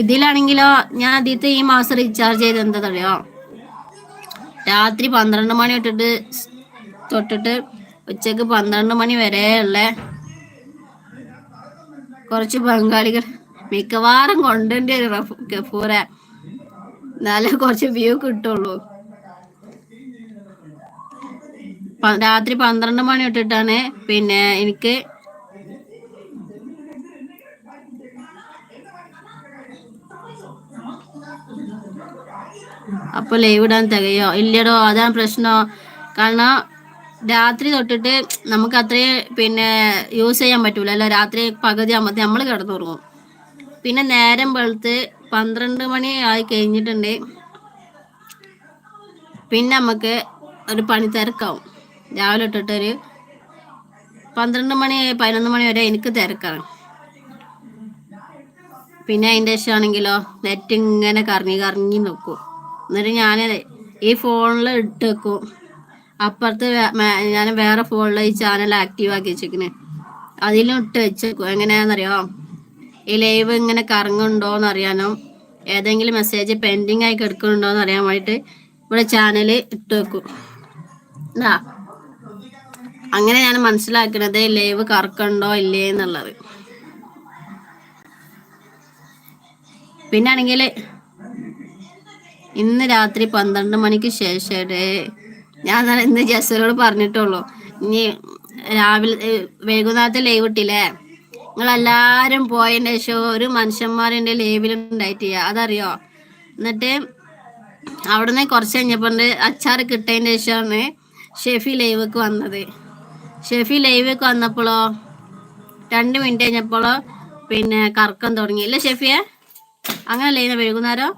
ഇതിലാണെങ്കിലോ ഞാൻ ആദ്യത്തെ ഈ മാസം റീചാർജ് ചെയ്ത് എന്താ രാത്രി പന്ത്രണ്ട് മണി തൊട്ടിട്ട് തൊട്ടിട്ട് ഉച്ചയ്ക്ക് പന്ത്രണ്ട് മണി വരെ ഉള്ള കുറച്ച് ബംഗാളികൾ മിക്കവാറും കൊണ്ടുണ്ട് ഗഫൂര എന്നാലേ കുറച്ച് വ്യൂ കിട്ടുള്ളൂ. രാത്രി പന്ത്രണ്ട് മണി തൊട്ടിട്ടാണ് പിന്നെ എനിക്ക് അപ്പൊ ലൈവ് ഇടാൻ തികയോ? ഇല്ലടോ അതാണ് പ്രശ്നോ. കാരണം രാത്രി തൊട്ടിട്ട് നമുക്ക് അത്രയും പിന്നെ യൂസ് ചെയ്യാൻ പറ്റൂല. അല്ല രാത്രി പകുതി ആകുമ്പോൾ നമ്മൾ കിടന്നുറങ്ങും. പിന്നെ നേരം വെളുത്ത് പന്ത്രണ്ട് മണി ആയി കഴിഞ്ഞിട്ടുണ്ട്. പിന്നെ നമുക്ക് ഒരു പണി തിരക്കാവും. രാവിലെ ഇട്ടിട്ടൊരു പന്ത്രണ്ട് മണി പതിനൊന്ന് മണി വരെ എനിക്ക് തിരക്കാണ്. പിന്നെ അതിന്റെ ശേഷമാണെങ്കിലോ നെറ്റ് ഇങ്ങനെ കറങ്ങി കറങ്ങി നോക്കും. എന്നിട്ട് ഞാൻ ഈ ഫോണിൽ ഇട്ട് വെക്കും. അപ്പുറത്ത് ഞാൻ വേറെ ഫോണിൽ ഈ ചാനൽ ആക്റ്റീവ് ആക്കി വെച്ചേക്കണേ. അതിലും ഇട്ട് വെച്ചേക്കും. എങ്ങനെയാണെന്നറിയോ ഈ ലൈവ് ഇങ്ങനെ കറങ്ങുന്നുണ്ടോ എന്ന് അറിയാനോ ഏതെങ്കിലും മെസ്സേജ് പെൻഡിങ് ആയി കിടക്കുന്നുണ്ടോ എന്ന് അറിയാൻ വേണ്ടിയിട്ട് ഇവിടെ ചാനൽ ഇട്ട് വെക്കും. എന്താ അങ്ങനെ ഞാൻ മനസ്സിലാക്കണത് ലൈവ് കറക്കണ്ടോ ഇല്ലേ എന്നുള്ളത്. പിന്നെ ആണെങ്കിൽ ഇന്ന് രാത്രി പന്ത്രണ്ട് മണിക്ക് ശേഷം ഞാൻ ഇന്ന് ജസ്സരോട് പറഞ്ഞിട്ടുള്ളൂ. ഇനി രാവിലെ വൈകുന്നേരത്തെ ലൈവ് ഇട്ടില്ലേ? നിങ്ങളെല്ലാരും പോയതിന്റെ ശേഷം ഒരു മനുഷ്യന്മാരെ ലൈവിൽ ഉണ്ടായിട്ടില്ല. അതറിയോ? എന്നിട്ട് അവിടുന്ന് കുറച്ച് കഴിഞ്ഞപ്പോൾ അച്ചാർ കിട്ടതിന്റെ ശേഷമാണ് ഷെഫി ലൈവക്ക് വന്നത്. ഷെഫി ലൈവക്ക് വന്നപ്പോഴോ രണ്ട് മിനിറ്റ് കഴിഞ്ഞപ്പോഴോ പിന്നെ കറക്കം തുടങ്ങി. ഇല്ല ഷെഫിയെ? അങ്ങനല്ലേ ലൈവ് വൈകുന്നേരം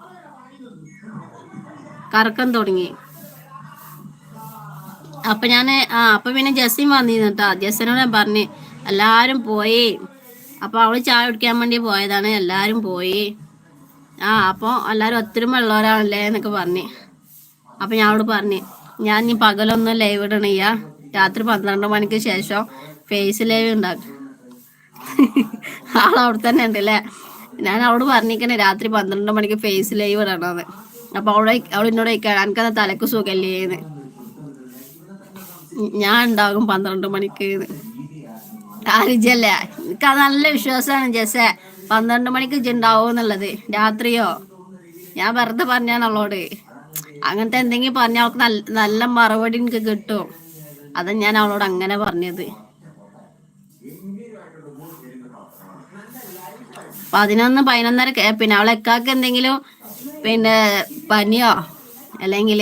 കറക്കം തുടങ്ങി. അപ്പൊ ഞാൻ ആ അപ്പൊ പിന്നെ ജസ്സിൻ വന്നിരുന്നു കേട്ടോ ജസ്സിനോട് ഞാൻ പറഞ്ഞു എല്ലാരും പോയി. അപ്പൊ അവൾ ചായ കുടിക്കാൻ വേണ്ടി പോയതാണ്. എല്ലാരും പോയി. ആ അപ്പോൾ എല്ലാരും ഒത്തിരി ഉള്ളവരാണല്ലേ എന്നൊക്കെ പറഞ്ഞു. അപ്പൊ ഞാൻ അവളോട് പറഞ്ഞു ഞാൻ ഇനി പകലൊന്നും ലൈവ് ഇടണില്ല രാത്രി പന്ത്രണ്ട് മണിക്ക് ശേഷം ഫേസ് ലൈവ് ഉണ്ടാക്കും. ആളവിടെ അവിടെ തന്നെ ഉണ്ട് അല്ലേ ഞാൻ അവളോട് പറഞ്ഞിരിക്കണേ രാത്രി പന്ത്രണ്ട് മണിക്ക് ഫേസ് ലൈവ് ഇടണമെന്ന് അപ്പൊ അവളെ അവൾ എന്നോട് എനിക്കത് തലക്ക് സുഖല്ലേന്ന്? ഞാൻ ഉണ്ടാകും പന്ത്രണ്ട് മണിക്ക് ആരിജല്ലേ എനിക്ക് നല്ല വിശ്വാസമാണ് ജസേ പന്ത്രണ്ട് മണിക്ക് ഉണ്ടാവും എന്നുള്ളത്. രാത്രിയോ? ഞാൻ വെറുതെ പറഞ്ഞാണ് അങ്ങനത്തെ എന്തെങ്കിലും പറഞ്ഞ അവൾക്ക് നല്ല നല്ല മറുപടി എനിക്ക് കിട്ടും. അതാ ഞാൻ അവളോട് അങ്ങനെ പറഞ്ഞത്. പതിനൊന്ന് പതിനൊന്നര പിന്നെ അവളെക്കാക്ക് എന്തെങ്കിലും പിന്നെ പനിയോ? അല്ലെങ്കിൽ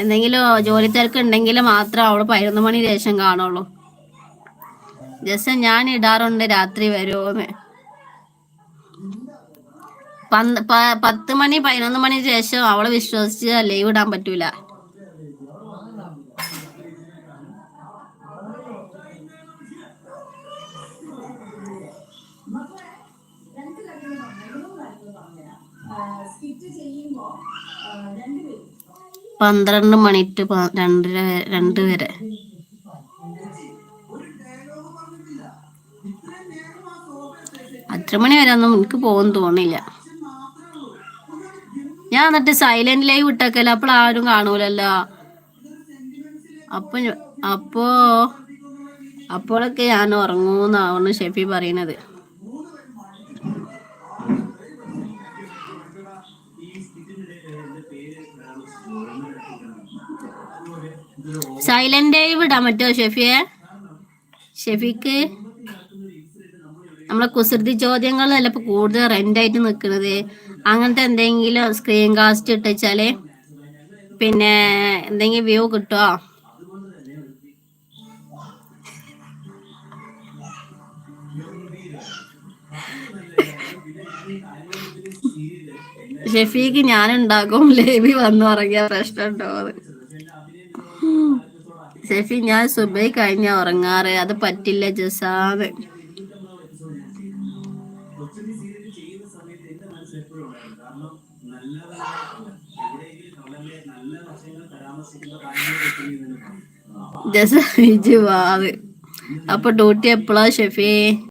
എന്തെങ്കിലും ജോലി തിരക്ക് ഉണ്ടെങ്കിൽ മാത്രം അവൾ പതിനൊന്ന് മണി ശേഷം കാണുള്ളൂ. ജസ്റ്റ് ഞാൻ ഇടാറുണ്ട് രാത്രി വരുമോന്ന് പത്ത് മണി പതിനൊന്ന് മണി ശേഷം അവളെ വിശ്വസിച്ച് ലീവ് ഇടാൻ പറ്റൂല. പന്ത്രണ്ട് മണി ടു രണ്ടര രണ്ട് വരെ. അത്ര മണി വരെ ഒന്നും എനിക്ക് പോകാൻ തോന്നില്ല ഞാൻ എന്നിട്ട് ലൈവ് ഇട്ടേക്കല്ലോ അപ്പോൾ ആരും കാണൂലല്ലോ. അപ്പൊ അപ്പോ അപ്പോഴൊക്കെ ഞാൻ ഉറങ്ങൂന്നാണ് ഷെഫി പറയുന്നത്. സൈലന്റ് വിടാൻ പറ്റുമോ ഷെഫിയെ? ഷെഫിക്ക് നമ്മളെ കുസൃതി ചോദ്യങ്ങൾ ഇപ്പൊ കൂടുതൽ റെന്റായിട്ട് നിൽക്കുന്നത്? അങ്ങനത്തെ എന്തെങ്കിലും സ്ക്രീൻ കാസ്റ്റ് ഇട്ടുവെച്ചാൽ പിന്നെ എന്തെങ്കിലും വ്യൂ കിട്ടുമോ ഷെഫീക്ക് ഞാനുണ്ടാക്കും ലേബി വന്നു ഉറങ്ങിയ പ്രശ്നം ഉണ്ടോ ഷെഫി ഞാൻ സുബൈ കഴിഞ്ഞ ഉറങ്ങാറ്. അത് പറ്റില്ല ജസാദ് ജസ അപ്പൊ ഡ്യൂട്ടി എപ്പോഴാ ഷെഫി?